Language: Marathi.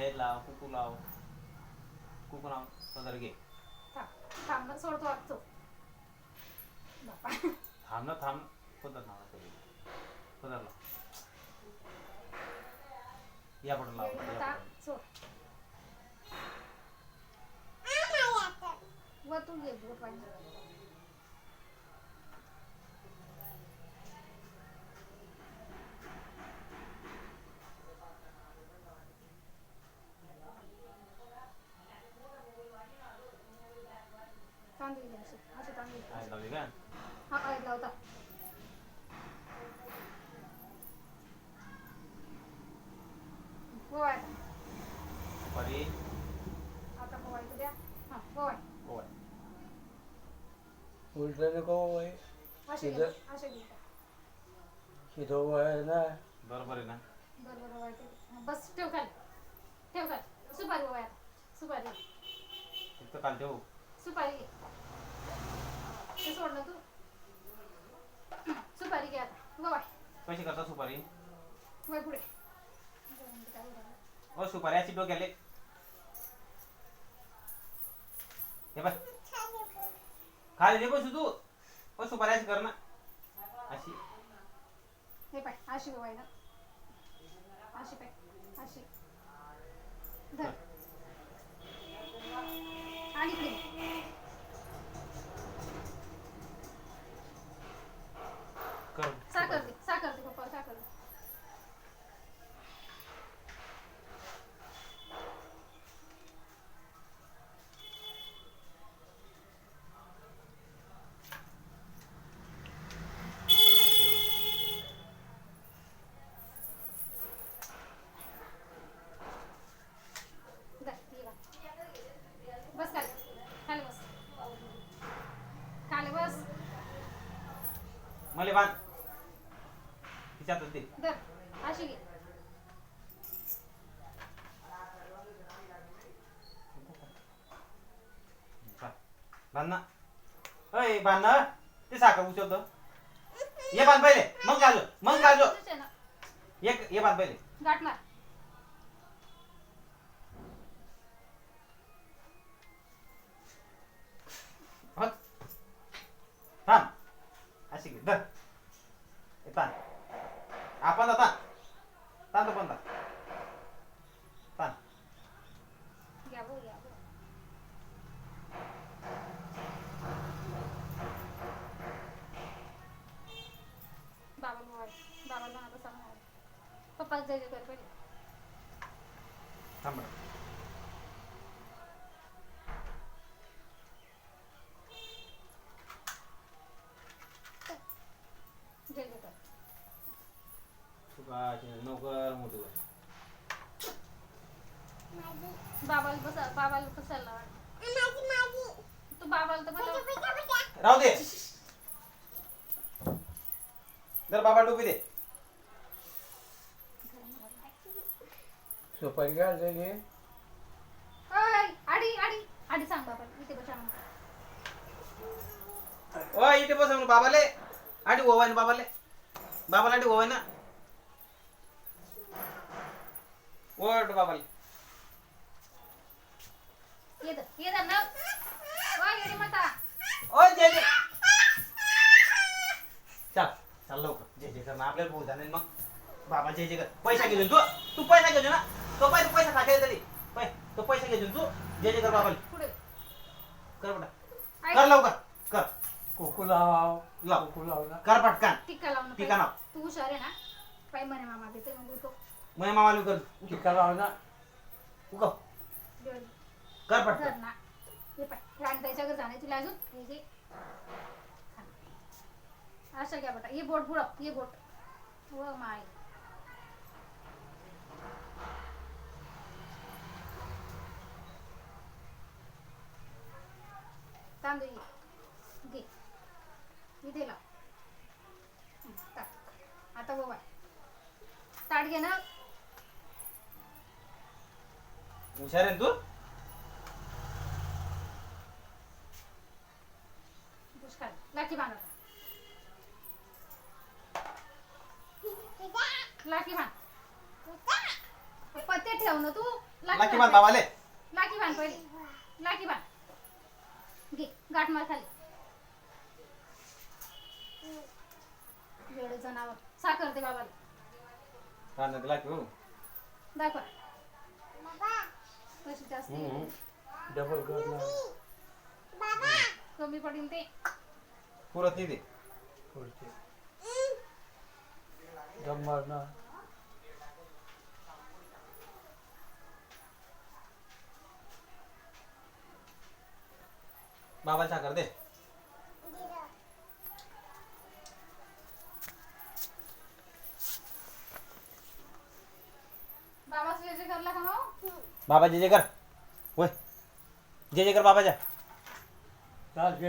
हे लाव कुकू लाव कुकू लाव पदर घे थांब सोडतो वाटतो बापा. थांब ना थांब. पदर लाव पदर लाव. या पटून लाव व तू घे बोट पाहिजे तांदूळ घे असे असे तांदूळ घे. आहे लावली का हा हळद लावता गोवाय परी. हा उलट नको वय ना. बरोबर आहे ना? बस ठेव खाली. ठेव खाली. सुपारी गोवाय सुपारी. फक्त काल ठेवू. सुपारी घे. ते सोड ना तू. सुपारी घे आता. गोवाय कशी करता सुपारी? वय पुढे. ओ सुपारी डोक्याले हे बघ. खाली दे बसू तू. ओ सुपारी कर ना. अशी. हे पाय अशी गोवाय ना. अशी पाय अशी. धर. आणि इकडे घे. कर साखर दे साखर दे पप्पा साखर दे धर, ये बा. बस खाली खाली बस खाली बस मला बांध तिच्यातच दे. धर अशी घे. अय बांध ना ते साखर उचलतो. ये बांध पहिले. मग काढलो मग ना. एक ये बांध पहिले. गाठ मार हट थांब अशी घे धर हे ताण आपण ताण ताण तो पण ताण ताण घ्या भाऊ घ्या भाऊ. बाबा मोबाईल बाबाला जय पहिले. थांब. जय नोकर मोठी. बाबाला बसा बाबाला बसायला लावा. तू बाबाला तर बसा? राहू दे. जर बाबा डुबी दे. सुपारी घाललेली ओय, आडी आडी आडी सांग बाबा इथे बसा. ओ इथे बस बाबाले. आडी ओवाय ना बाबाले. बाबाला आडी ओवाय ना. ओढ बाबाले. ये धर, ये धर ना ओय, येडी माता ओ जय जय चल चल लवकर जय जय कर ना आपल्याला भाऊ जाणे मग बाबा जय कर पैसा घेऊन तू तू पैसा घेऊन ना तो पैसा पैसा टाकायला तरी. पै तो पैसा घेऊन तू? जय जय कर बाबाले. पुढे. कर बेटा. कर लवकर. कर. कोकू लाव. लाव. कोकू लाव ना. कर पटकन. टिक्का लावून टिक्का लाव. तू हुशार आहे ना? पाय म्हणे मामा देते मग उठो मग मामाला कर टिका लाव ना. देव- कर पटकन. ना. हे पाय राणीताईच्या घरी जाणे तुला अजून? हे घे असं घ्या बेटा. ये बोट बुडव ये बोट. व माय तांदूळ घे घे इथे लाव हं, टाक आता गोवा ताट घे ना हुशार आहे तू पुष्कळ लाठी बांध आता. लाठी बांध. पत्ते ठेव ना तू. लाकी बांध बाबाले. लाकी बांध पहिले. लाकी बांध. घे गाठ मार खाली. वेळ जनावर. साखर दे बाबाला. काढण्यात लाकी हो दाखवा. कशी जास्त. डबल कमी पडेल ते. पुरत नाही ते. दम बाबा साखर दे. बाबा जे जे करला का हो बाबा जे जे कर. होय. जे जे कर बाबाच्या. चाल घे.